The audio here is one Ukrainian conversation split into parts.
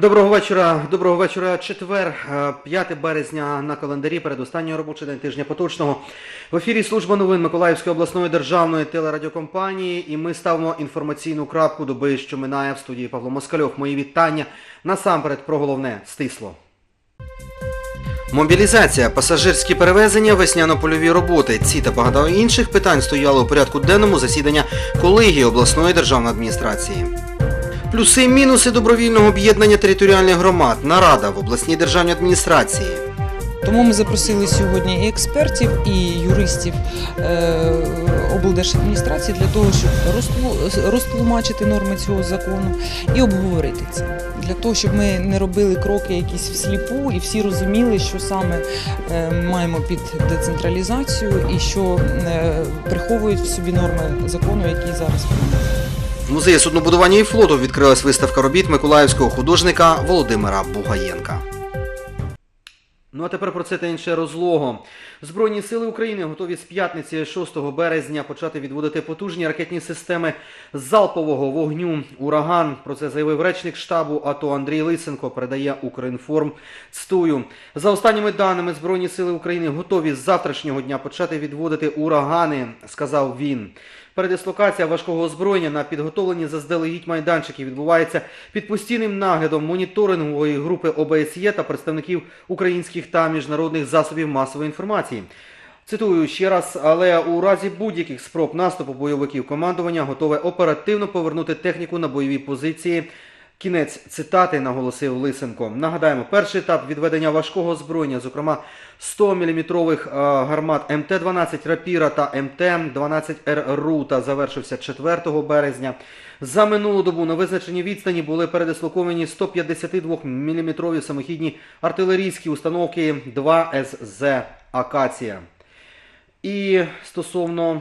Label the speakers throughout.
Speaker 1: Доброго вечора. Доброго вечора. Четвер, е, 5 березня на календарі, передостанній робочий день тижня поточного. В ефірі служба новин Миколаївської обласної державної телерадіокомпанії. І ми ставимо інформаційну крапку доби, що минає в студії Павло Москальов. Мої вітання. Насамперед про головне стисло. Мобілізація, пасажирські перевезення, весняно-польові роботи. Ці та багато інших питань стояли у порядку денному засідання колегії обласної державної адміністрації. Плюси і мінуси добровільного об'єднання територіальних громад. Нарада в обласній державній адміністрації.
Speaker 2: Тому ми запросили сьогодні і експертів, і юристів е, облдержадміністрації для того, щоб розтлумачити норми цього закону і обговорити це. Для того, щоб ми не робили кроки якісь всліпу і всі розуміли, що саме е, маємо під децентралізацію і що е, приховують в собі норми закону, які зараз прийняті.
Speaker 1: В музеї суднобудування і флоту відкрилась виставка робіт миколаївського художника Володимира Бугаєнка. Ну а тепер про це та інше розлого. Збройні сили України готові з п'ятниці 6 березня почати відводити потужні ракетні системи залпового вогню Ураган. Про це заявив речник штабу АТО Андрій Лисенко. Передає Укрінформ. Цитую. За останніми даними Збройні сили України готові з завтрашнього дня почати відводити урагани, сказав він. Передислокація важкого озброєння на підготовлені заздалегідь майданчики відбувається під постійним наглядом моніторингової групи ОБСЄ та представників українських та міжнародних засобів масової інформації. Цитую ще раз, але у разі будь-яких спроб наступу бойовиків командування готове оперативно повернути техніку на бойові позиції. Кінець цитати наголосив Лисенко. Нагадаємо, перший етап відведення важкого озброєння, зокрема 100-мм гармат МТ-12 Рапіра та МТ-12Р Рута завершився 4 березня. За минулу добу на визначеній відстані були передислоковані 152-мм самохідні артилерійські установки 2 СЗ Акація. І стосовно е,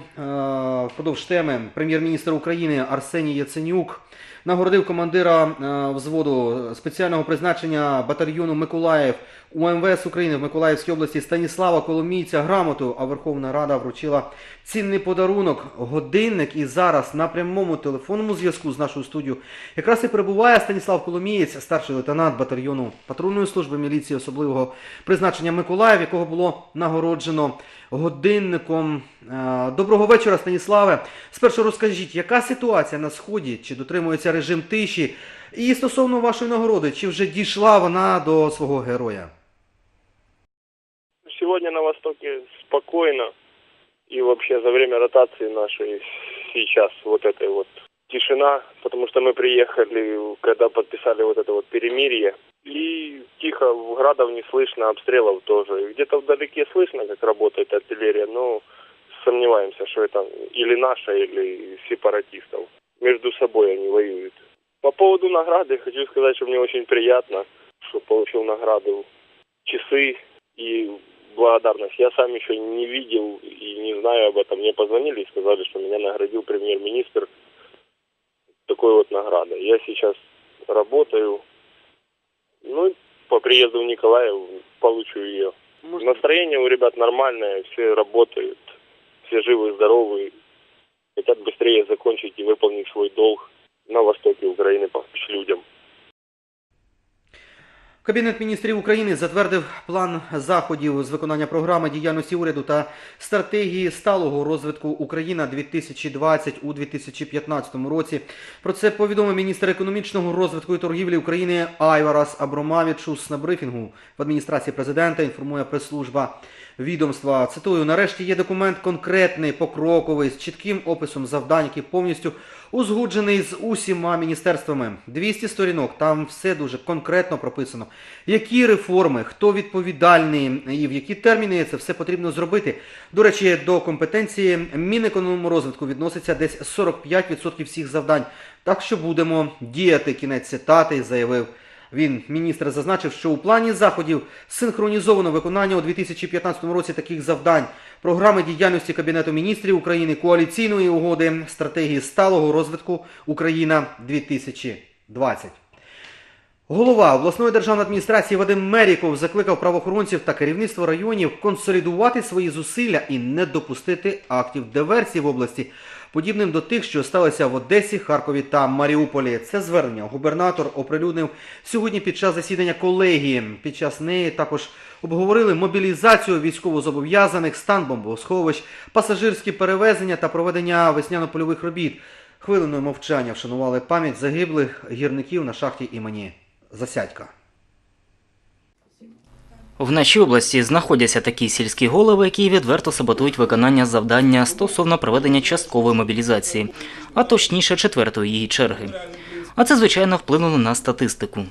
Speaker 1: впродовж теми прем'єр-міністр України Арсеній Яценюк нагородив командира е, взводу спеціального призначення батальйону Миколаїв УМВС України в Миколаївській області Станіслава Коломійця грамоту, а Верховна Рада вручила цінний подарунок годинник. І зараз на прямому телефонному зв'язку з нашою студією якраз і перебуває Станіслав Коломієць, старший лейтенант батальйону патрульної служби міліції особливого призначення Миколаїв, якого було нагороджено годинником. Е, Доброго вечора, Станіславе. Спершу розкажіть, яка ситуація на сході? Чи дотримується режим тиші? І стосовно вашої нагороди, чи вже дійшла вона до свого героя?
Speaker 3: Сегодня на Востоке спокойно. И вообще за время ротации нашей сейчас вот этой вот тишина, потому что мы приехали, когда подписали вот это вот перемирие. И тихо, градов не слышно, обстрелов тоже. Где-то вдалеке слышно, как работает артиллерия, но сомневаемся, что это или наша, или сепаратистов. Между собой они воюют. По поводу награды хочу сказать, что мне очень приятно, что получил награду часы и благодарность. Я сам еще не видел и не знаю об этом. Мне позвонили и сказали, что меня наградил премьер-министр такой вот наградой. Я сейчас работаю. Ну, и по приезду в Николаев получу ее. Настроение у ребят нормальное, все работают, все живы, здоровы, хотят быстрее закончить и выполнить свой долг на востоке Украины, помочь людям.
Speaker 1: Кабінет міністрів України затвердив план заходів з виконання програми діяльності уряду та стратегії сталого розвитку Україна 2020 у 2015 році. Про це повідомив міністр економічного розвитку і торгівлі України Айварас Абромавічус на брифінгу в адміністрації президента. Інформує прес-служба відомства. Цитую: нарешті є документ конкретний, покроковий, з чітким описом завдань, який повністю узгоджений з усіма міністерствами. 200 сторінок, там все дуже конкретно прописано. Які реформи, хто відповідальний і в які терміни це все потрібно зробити. До речі, до компетенції Мінекономрозвитку відноситься десь 45% всіх завдань. Так що будемо діяти. Кінець цитати, заявив він. Міністр зазначив, що у плані заходів синхронізовано виконання у 2015 році таких завдань. Програми діяльності Кабінету міністрів України, коаліційної угоди, стратегії сталого розвитку Україна 2020. Голова обласної державної адміністрації Вадим Меріков закликав правоохоронців та керівництво районів консолідувати свої зусилля і не допустити актів диверсії в області, подібним до тих, що сталися в Одесі, Харкові та Маріуполі. Це звернення губернатор оприлюднив сьогодні під час засідання колегії. Під час неї також обговорили мобілізацію військовозобов'язаних, стан бомбосховищ, пасажирські перевезення та проведення весняно-польових робіт. Хвилиною мовчання вшанували пам'ять загиблих гірників на шахті імені Засядька.
Speaker 4: В нашій області знаходяться такі сільські голови, які відверто саботують виконання завдання стосовно проведення часткової мобілізації, а точніше четвертої її черги. А це, звичайно, вплинуло на статистику.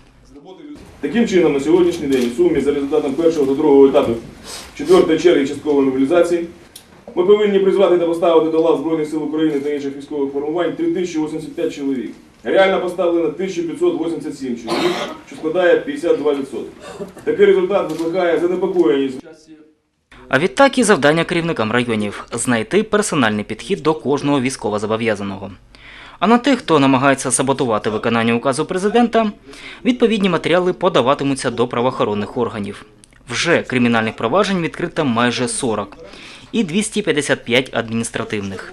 Speaker 5: Таким чином, на сьогоднішній день в сумі за результатом першого та другого етапів четвертої черги часткової мобілізації ми повинні призвати та поставити до лав Збройних сил України та інших військових формувань 3085 чоловік. Реально поставлено 1587 чоловік, що складає 52%. Такий результат викликає занепокоєність.
Speaker 4: А відтак і завдання керівникам районів знайти персональний підхід до кожного військовозобов'язаного. А на тих, хто намагається саботувати виконання указу президента, відповідні матеріали подаватимуться до правоохоронних органів. Вже кримінальних проваджень відкрито майже 40 і 255 адміністративних.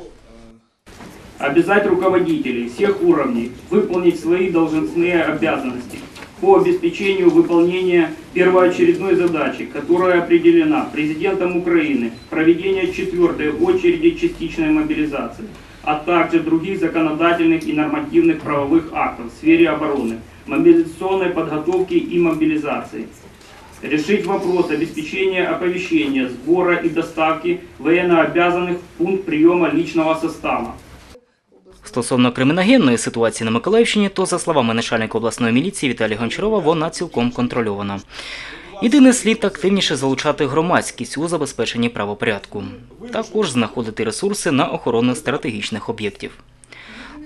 Speaker 6: Обязать руководителей всех уровней выполнить свои должностные обязанности по обеспечению выполнения первоочередной задачи, которая определена президентом Украины, проведение четвертой очереди частичной мобилизации, а также других законодательных и нормативных правовых актов в сфере обороны, мобилизационной подготовки и мобилизации. Решить вопрос обеспечения оповещения, сбора и доставки военнообязанных в пункт приема личного состава.
Speaker 4: Стосовно криміногенної ситуації на Миколаївщині, то, за словами начальника обласної міліції Віталія Гончарова, вона цілком контрольована. Єдине слід активніше залучати громадськість у забезпеченні правопорядку, також знаходити ресурси на охорону стратегічних об'єктів.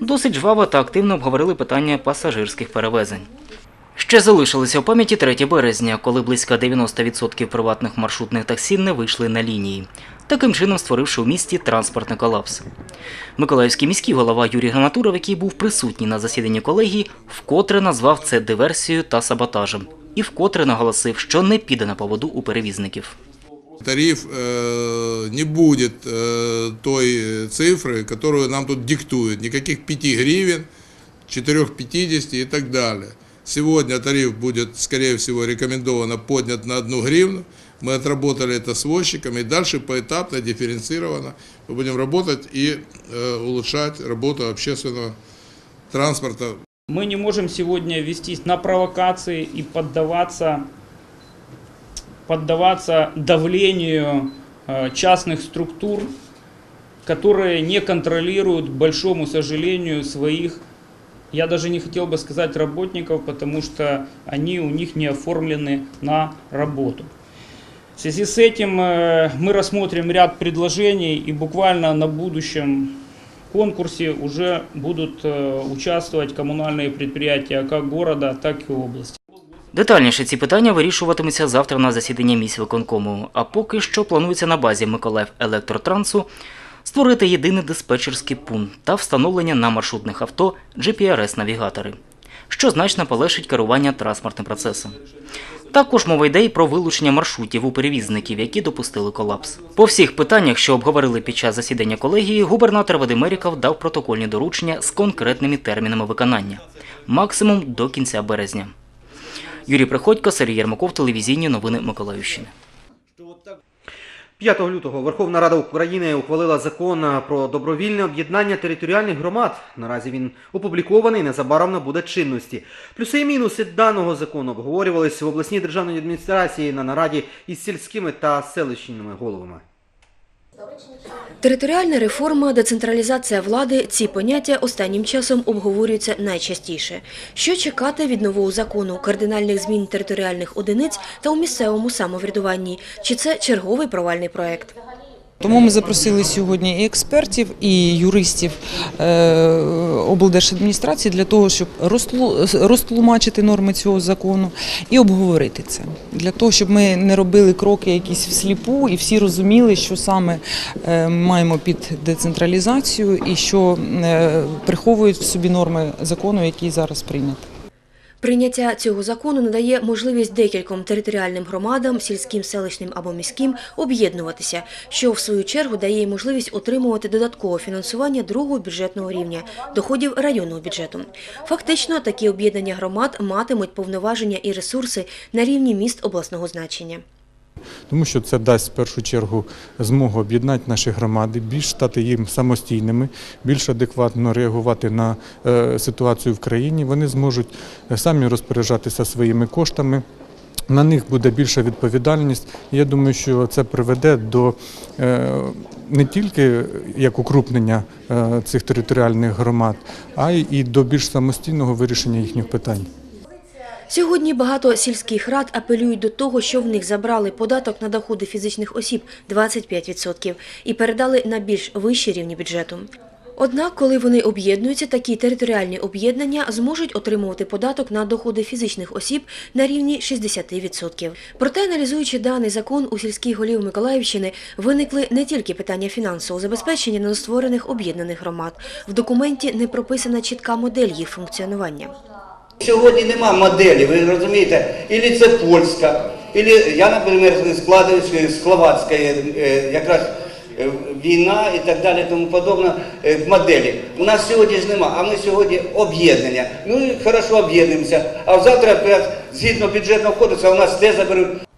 Speaker 4: Досить жваво та активно обговорили питання пасажирських перевезень. Ще залишилося у пам'яті 3 березня, коли близько 90% приватних маршрутних таксі не вийшли на лінії, таким чином створивши у місті транспортний колапс. Миколаївський міський голова Юрій Гранатуров, який був присутній на засіданні колегії, вкотре назвав це диверсією та саботажем і вкотре наголосив, що не піде на поводу у перевізників.
Speaker 7: Тариф э, не будет э, той цифры, которую нам тут диктуют. Никаких 5 гривен, 4,50 и так далее. Сегодня тариф будет, скорее всего, рекомендовано поднят на 1 гривну. Мы отработали это с возчиками. И дальше поэтапно, дифференцированно мы будем работать и э, улучшать работу общественного транспорта
Speaker 8: Мы не можем сегодня вестись на провокации и поддаваться, поддаваться давлению э, частных структур, которые не контролируют, к большому сожалению, своих, я даже не хотел бы сказать работников, потому что они у них не оформлены на работу. В связи с этим э, мы рассмотрим ряд предложений и буквально на будущем конкурсе уже будут э, участвовать коммунальные предприятия как города, так и области.
Speaker 4: Детальніше ці питання вирішуватимуться завтра на засіданні міськвиконкому, а поки що планується на базі Миколаїв Електротрансу створити єдиний диспетчерський пункт та встановлення на маршрутних авто GPRS-навігатори, що значно полегшить керування транспортним процесом. Також мова йде й про вилучення маршрутів у перевізників, які допустили колапс. По всіх питаннях, що обговорили під час засідання колегії, губернатор Вадим Меріков дав протокольні доручення з конкретними термінами виконання, максимум до кінця березня. Юрій Приходько, Сергій Єрмаков, телевізійні новини Миколаївщини.
Speaker 1: 5 лютого Верховна Рада України ухвалила закон про добровільне об'єднання територіальних громад. Наразі він опублікований, незабаром набуде чинності. Плюси і мінуси даного закону обговорювалися в обласній державній адміністрації на нараді із сільськими та селищними головами.
Speaker 9: Територіальна реформа, децентралізація влади – ці поняття останнім часом обговорюються найчастіше. Що чекати від нового закону, кардинальних змін територіальних одиниць та у місцевому самоврядуванні? Чи це черговий провальний проект?
Speaker 2: Тому ми запросили сьогодні і експертів, і юристів е, облдержадміністрації для того, щоб розтлу- розтлумачити норми цього закону і обговорити це. Для того, щоб ми не робили кроки якісь всліпу і всі розуміли, що саме е, маємо під децентралізацію і що е, приховують в собі норми закону, який зараз прийнятий.
Speaker 9: Прийняття цього закону надає можливість декільком територіальним громадам, сільським, селищним або міським об'єднуватися, що в свою чергу дає їм можливість отримувати додаткове фінансування другого бюджетного рівня доходів районного бюджету. Фактично, такі об'єднання громад матимуть повноваження і ресурси на рівні міст обласного значення.
Speaker 10: Тому що це дасть в першу чергу змогу об'єднати наші громади, більш стати їм самостійними, більш адекватно реагувати на е, ситуацію в країні. Вони зможуть е, самі розпоряджатися своїми коштами. На них буде більша відповідальність. Я думаю, що це приведе до е, не тільки як укрупнення цих територіальних громад, а й до більш самостійного вирішення їхніх питань.
Speaker 9: Сьогодні багато сільських рад апелюють до того, що в них забрали податок на доходи фізичних осіб 25% і передали на більш вищі рівні бюджету. Однак, коли вони об'єднуються, такі територіальні об'єднання зможуть отримувати податок на доходи фізичних осіб на рівні 60%. Проте, аналізуючи даний закон, у сільських голів Миколаївщини виникли не тільки питання фінансового забезпечення новостворених об'єднаних громад. В документі не прописана чітка модель їх функціонування.
Speaker 11: Сьогодні нема моделі, ви розумієте, ілі це польська, ілі я, наприклад, складаю з словацької, е, якраз е, війна і так далі, тому подобне е, моделі. У нас сьогодні ж нема, а ми сьогодні об'єднання. Ну і хорошо об'єднуємося. А завтра, згідно бюджетного кодексу, у нас те заберуть.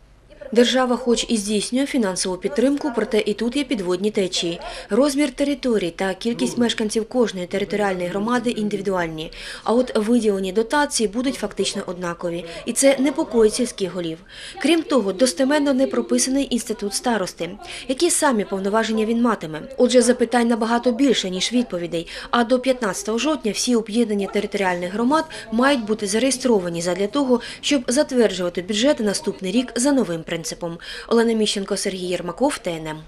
Speaker 9: Держава хоч і здійснює фінансову підтримку, проте і тут є підводні течії. Розмір територій та кількість мешканців кожної територіальної громади індивідуальні. А от виділені дотації будуть фактично однакові. І це непокоїть сільських голів. Крім того, достеменно не прописаний інститут старости. Які самі повноваження він матиме? Отже, запитань набагато більше, ніж відповідей. А до 15 жовтня всі об'єднання територіальних громад мають бути зареєстровані задля того, щоб затверджувати бюджет наступний рік за новим принципом. Олена Міщенко, Сергій Єрмаков, ТНМ.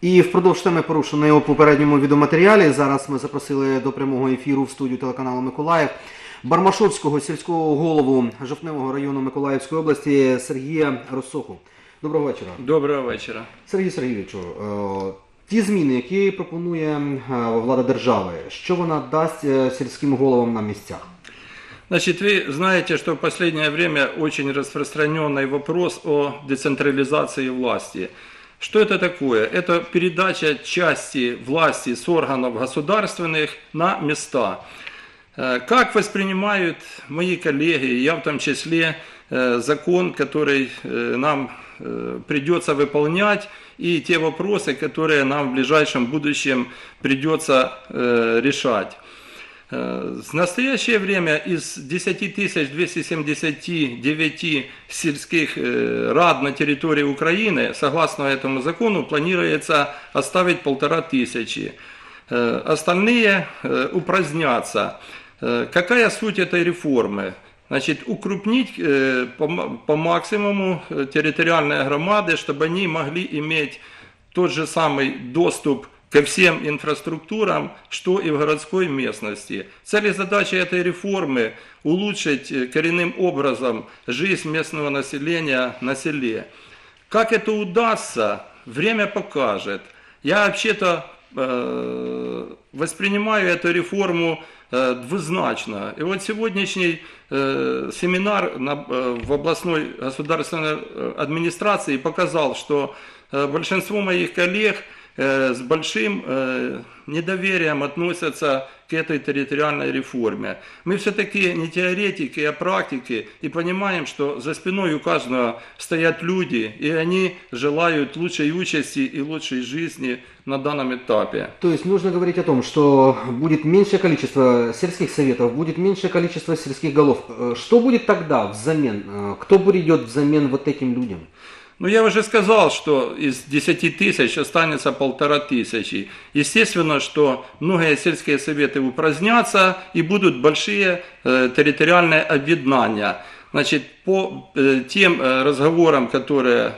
Speaker 1: І впродовж теми порушеної у попередньому відеоматеріалі. Зараз ми запросили до прямого ефіру в студію телеканалу Миколаїв Бармашовського сільського голову Жовтневого району Миколаївської області Сергія Росоху. Доброго вечора.
Speaker 12: Доброго вечора.
Speaker 1: Сергій Сергійовичу, е, ті зміни, які пропонує е, влада держави, що вона дасть е, сільським головам на місцях?
Speaker 12: Значит, вы знаете, что в последнее время очень распространенный вопрос о децентрализации власти. Что это такое? Это передача части власти с органов государственных на места. Э, Как воспринимают мои коллеги, я в том числе, э, закон, который э, нам придется выполнять, и те вопросы, которые нам в ближайшем будущем придется решать. Э, В настоящее время из 10 279 сельских э, рад на территории Украины, согласно этому закону, планируется оставить полтора тысячи. Э, Остальные э, упразднятся. Э, Какая суть этой реформы? Значит, укрупнить э, по ма- по максимуму э, территориальные громады, чтобы они могли иметь тот же самый доступ ко всем инфраструктурам, что и в городской местности. Цель и задача этой реформы – улучшить э, коренным образом жизнь местного населения на селе. Как это удастся, время покажет. Я вообще-то э, воспринимаю эту реформу э, двузначно. И вот сегодняшний э, семинар на- э, в областной государственной э, администрации показал, что э, большинство моих коллег с большим э, недоверием относятся к этой территориальной реформе. Мы все-таки не теоретики, а практики и понимаем, что за спиной у каждого стоят люди, и они желают лучшей участи и лучшей жизни на данном этапе.
Speaker 1: То есть нужно говорить о том, что будет меньшее количество сельских советов, будет меньшее количество сельских голов. Э, Что будет тогда взамен? Э, Кто придет взамен вот этим людям?
Speaker 12: Ну, я уже сказал, что из 10 тысяч останется полтора тысячи. Естественно, что многие сельские советы упразднятся и будут большие э, территориальные объединения. Значит, по э, тем э, разговорам, которые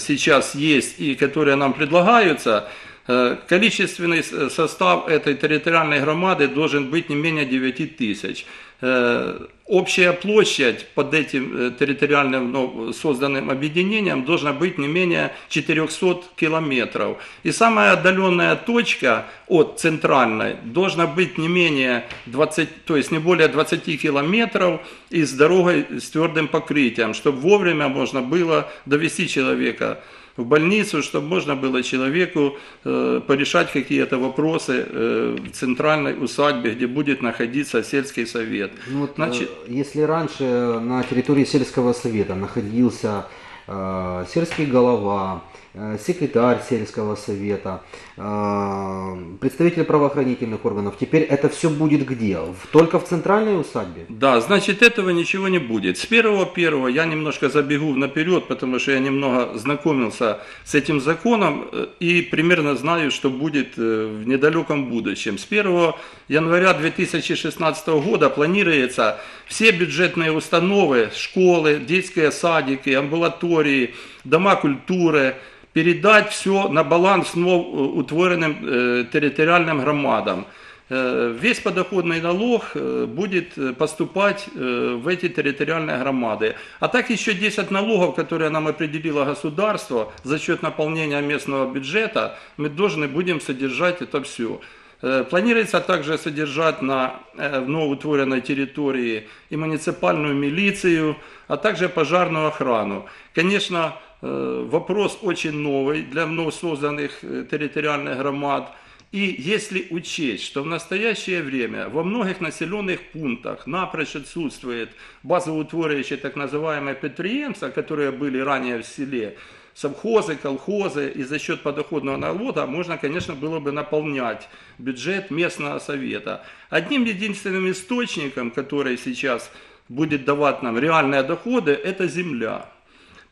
Speaker 12: сейчас есть и которые нам предлагаются, Количественный с- состав этой территориальной громады должен быть не менее 9 тысяч. Э, Общая площадь под этим э, территориальным ну, созданным объединением должна быть не менее 400 километров. И самая отдаленная точка от центральной должна быть не менее 20, то есть не более 20 километров и с дорогой с твердым покрытием, чтобы вовремя можно было довести человека в больницу, чтобы можно было человеку э, порешать какие-то вопросы э, в центральной усадьбе, где будет находиться сельский совет.
Speaker 1: Ну вот,
Speaker 12: Значит-
Speaker 1: э, если раньше на территории сельского совета находился э, сельский голова, секретарь сельского совета, э, представитель правоохранительных органов, теперь это все будет где? Только в центральной усадьбе?
Speaker 12: Да, значит, этого ничего не будет. С первого первого я немножко забегу наперед, потому что я немного знакомился с этим законом э, и примерно знаю, что будет э, в недалеком будущем. С 1 января 2016 года планируется все бюджетные установы, школы, детские садики, амбулатории, дома культуры, передать все на баланс вновь э, утворенным э, территориальным громадам. Э, Весь подоходный налог э, будет э, поступать э, в эти территориальные громады. А так еще 10 налогов, которые нам определило государство за счет наполнения местного бюджета, мы должны будем содержать это все. Э, Планируется также содержать на э, новоутворенной территории и муниципальную милицию, а также пожарную охрану. Конечно, э, вопрос очень новый для вновь созданных э, территориальных громад. И если учесть, что в настоящее время во многих населенных пунктах напрочь отсутствует базоутворяющие так называемые предприемства, которые были ранее в селе, совхозы, колхозы, и за счет подоходного налога можно, конечно, было бы наполнять бюджет местного совета. Одним единственным источником, который сейчас будет давать нам реальные доходы, это земля.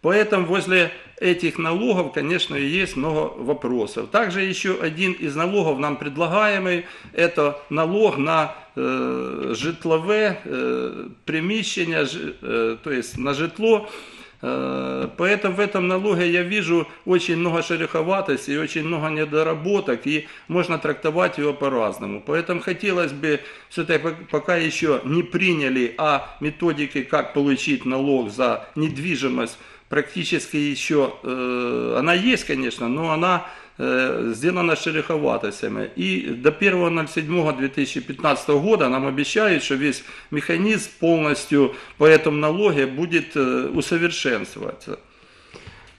Speaker 12: Поэтому возле этих налогов, конечно, и есть много вопросов. Также еще один из налогов нам предлагаемый, это налог на э, житлове э, приміщення, жи- э, то есть на житло. Э, Поэтому в этом налоге я вижу очень много шероховатости и очень много недоработок, и можно трактовать его по-разному. Поэтому хотелось бы, все-таки пока еще не приняли о методике, как получить налог за недвижимость, практически еще, э, она есть, конечно, но она э, сделана шероховатостями. И до 1.07.2015 года нам обещают, что весь механизм полностью по этому налоге будет э, усовершенствоваться.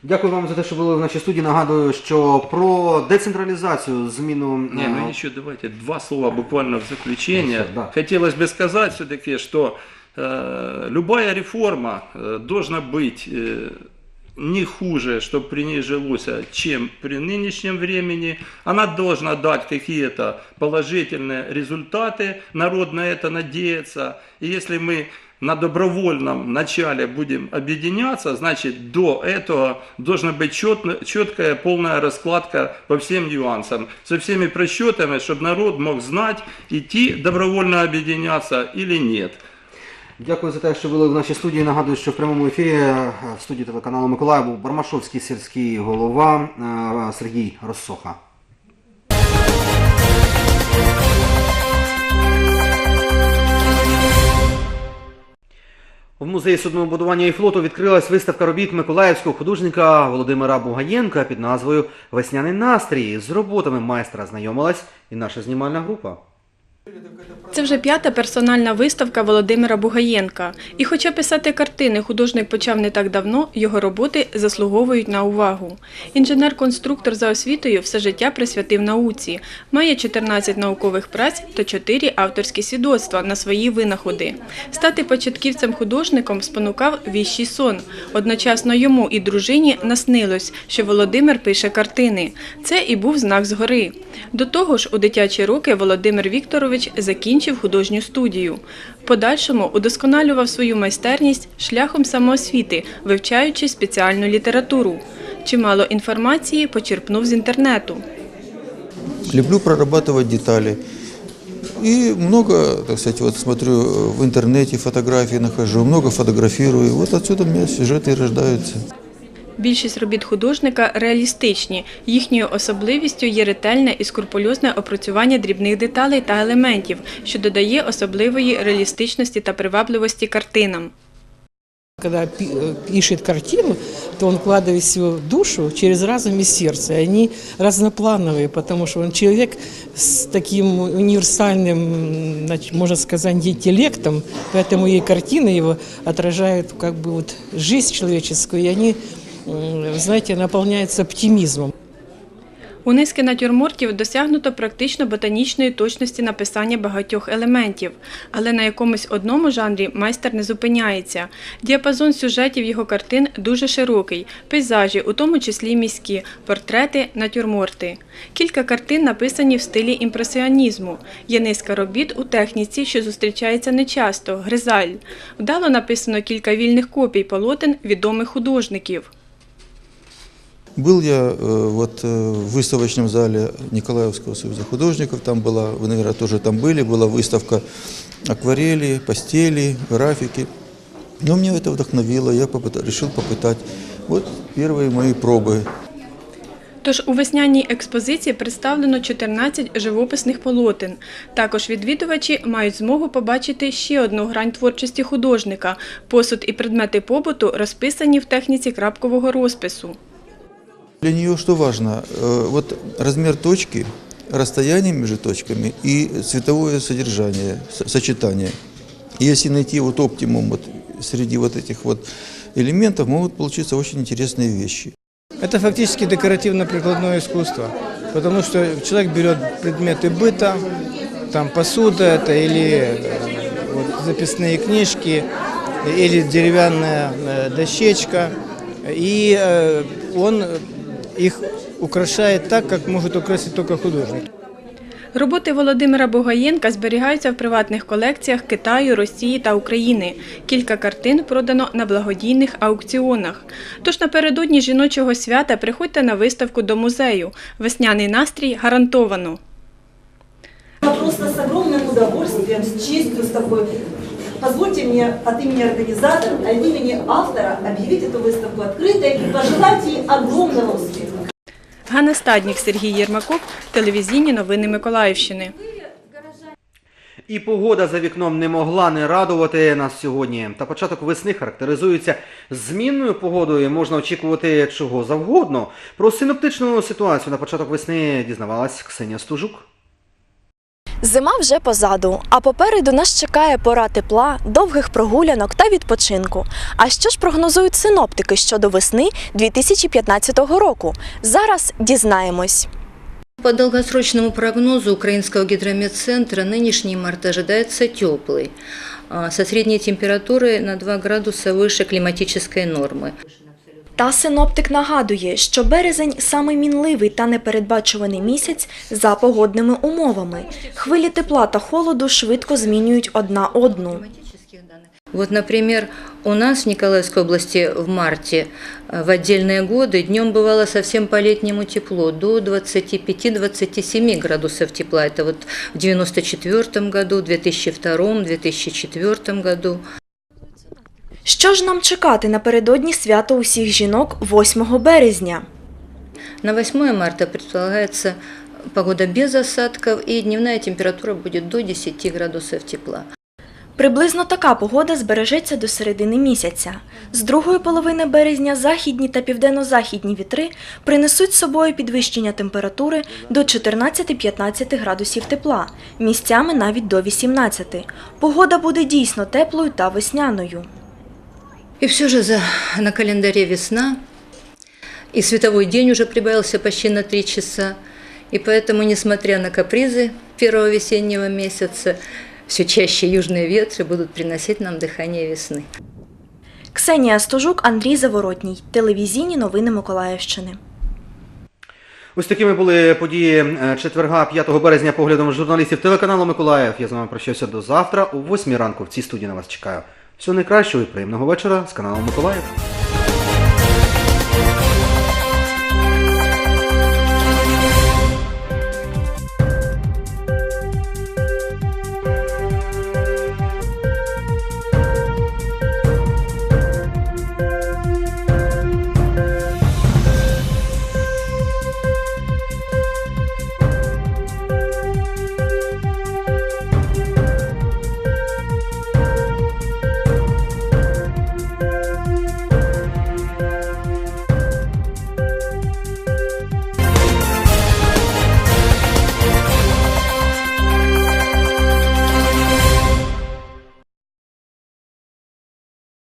Speaker 1: Дякую вам за те, що були в нашій студії. Нагадую, що про децентралізацію, зміну
Speaker 12: Не,
Speaker 1: е,
Speaker 12: ну еще давайте два слова буквально в заключение.
Speaker 1: Хорошо, да.
Speaker 12: Хотелось бы сказать все-таки, что э, любая реформа э, должна быть э, не хуже, чтобы при ней жилось, чем при нынешнем времени. Она должна дать какие-то положительные результаты, народ на это надеется. И если мы на добровольном начале будем объединяться, значит до этого должна быть четно- четкая полная раскладка по всем нюансам, со всеми просчетами, чтобы народ мог знать, идти добровольно объединяться или нет.
Speaker 1: Дякую за те, що були в нашій студії. Нагадую, що в прямому ефірі е, в студії телеканалу Миколаїв був Бармашовський сільський голова е, Сергій Россоха. В музеї суднобудування і флоту відкрилась виставка робіт миколаївського художника Володимира Бугаєнка під назвою Весняний настрій. З роботами майстра знайомилась і наша знімальна група.
Speaker 13: Це вже п'ята персональна виставка Володимира Бугаєнка. І хоча писати картини художник почав не так давно, його роботи заслуговують на увагу. Інженер-конструктор за освітою все життя присвятив науці. Має 14 наукових праць та 4 авторські свідоцтва на свої винаходи. Стати початківцем-художником спонукав віщий сон. Одночасно йому і дружині наснилось, що Володимир пише картини. Це і був знак згори. До того ж, у дитячі роки Володимир Вікторович закінчив художню студію. В подальшому удосконалював свою майстерність шляхом самоосвіти, вивчаючи спеціальну літературу. Чимало інформації почерпнув з інтернету.
Speaker 14: Люблю прорабатывать детали. И много, так сказать, вот смотрю э, в интернете фотографии нахожу, много фотографирую. Вот отсюда у меня сюжеты и рождаются.
Speaker 13: Більшість робіт художника реалістичні. Їхньою особливістю є ретельне і скрупульозне опрацювання дрібних деталей та елементів, що додає особливої реалістичності та привабливості картинам.
Speaker 15: Когда пи- э, пишет картину, то он вкладывает всю душу через разум и сердце. И Они разноплановые, потому что он человек с таким универсальным, м, нач- можно сказать, интеллектом, поэтому и картины его отражают как бы вот жизнь человеческую, и они, м, знаете, наполняются оптимизмом.
Speaker 13: У низки натюрмортів досягнуто практично ботанічної точності написання багатьох елементів, але на якомусь одному жанрі майстер не зупиняється. Діапазон сюжетів його картин дуже широкий: пейзажі, у тому числі міські, портрети, натюрморти. Кілька картин написані в стилі імпресіонізму. Є низка робіт у техніці, що зустрічається нечасто гризаль. Вдало написано кілька вільних копій полотен відомих художників.
Speaker 14: Был я э, вот э, в выставочном зале Николаевского союза художников, там была, вы, наверное, тоже там были, была выставка акварели, пастели, графики. Но меня это вдохновило, я попыта- решил попытать. Вот первые мои пробы.
Speaker 13: Тож у весняній експозиції представлено 14 живописних полотен. Також відвідувачі мають змогу побачити ще одну грань творчості художника. Посуд і предмети побуту розписані в техніці крапкового розпису.
Speaker 14: Для нее что важно? Э, Вот размер точки, расстояние между точками и цветовое содержание, со- сочетание. Если найти вот оптимум вот среди вот этих вот элементов, могут получиться очень интересные вещи.
Speaker 16: Это фактически декоративно-прикладное искусство, потому что человек берет предметы быта, там посуда это или э, вот, записные книжки, или деревянная э, дощечка, и он их украшает так, как может украсить только художник.
Speaker 13: Роботи Володимира Бугаєнка зберігаються в приватних колекціях Китаю, Росії та України. Кілька картин продано на благодійних аукціонах. Тож напередодні жіночого свята приходьте на виставку до музею. Весняний настрій гарантовано.
Speaker 17: Просто с огромным удовольствием, с честью, с такой. Позвольте мне от имени организатора, от имени автора объявить эту выставку открытой и пожелать ей огромного успеха.
Speaker 13: Ганна Стаднік, Сергій Єрмаков, телевізійні новини Миколаївщини.
Speaker 1: І погода за вікном не могла не радувати нас сьогодні. Та початок весни характеризується змінною погодою. Можна очікувати чого завгодно. Про синоптичну ситуацію на початок весни дізнавалась Ксенія Стужук.
Speaker 18: Зима вже позаду, а попереду нас чекає пора тепла, довгих прогулянок та відпочинку. А що ж прогнозують синоптики щодо весни 2015 року? Зараз дізнаємось.
Speaker 19: По долгосрочному прогнозу Украинского гидрометцентра нынешний март ожидается теплый, а, со средней температурой на 2 градуса выше климатической нормы.
Speaker 18: Та синоптик нагадує, що березень самий мінливий та непередбачуваний місяць за погодними умовами. Хвилі тепла та холоду швидко змінюють одна одну.
Speaker 19: Вот, например, у нас в Николаевской области в марте э, в отдельные годы днем бывало совсем по-летнему тепло, до 25-27 градусов тепла. Это вот в 94 году, 2002, 2004 году.
Speaker 18: Що ж нам чекати напередодні свята усіх жінок 8 березня?
Speaker 19: На 8 марта предполагается погода без осадков и дневная температура будет до 10 градусов тепла.
Speaker 18: Приблизно така погода збережеться до середини місяця. З другої половини березня західні та південно-західні вітри принесуть з собою підвищення температури до 14-15 градусів тепла, місцями навіть до 18. Погода буде дійсно теплою та весняною.
Speaker 19: И все же за, на календаре весна, и световой день уже прибавился почти на 3 часа. И поэтому, несмотря на капризы первого весеннего месяца, все чаще южные ветры будут приносить нам дыхание весны.
Speaker 18: Ксенія Стожук, Андрій Заворотній. Телевізійні новини Миколаївщини.
Speaker 1: Ось такими були події е, четверга 5 березня поглядом журналістів телеканалу Миколаїв. Я з вами прощаюся до завтра. О 8 ранку в цій студії на вас чекаю. Всього найкращого і приємного вечора з каналом Миколаїв.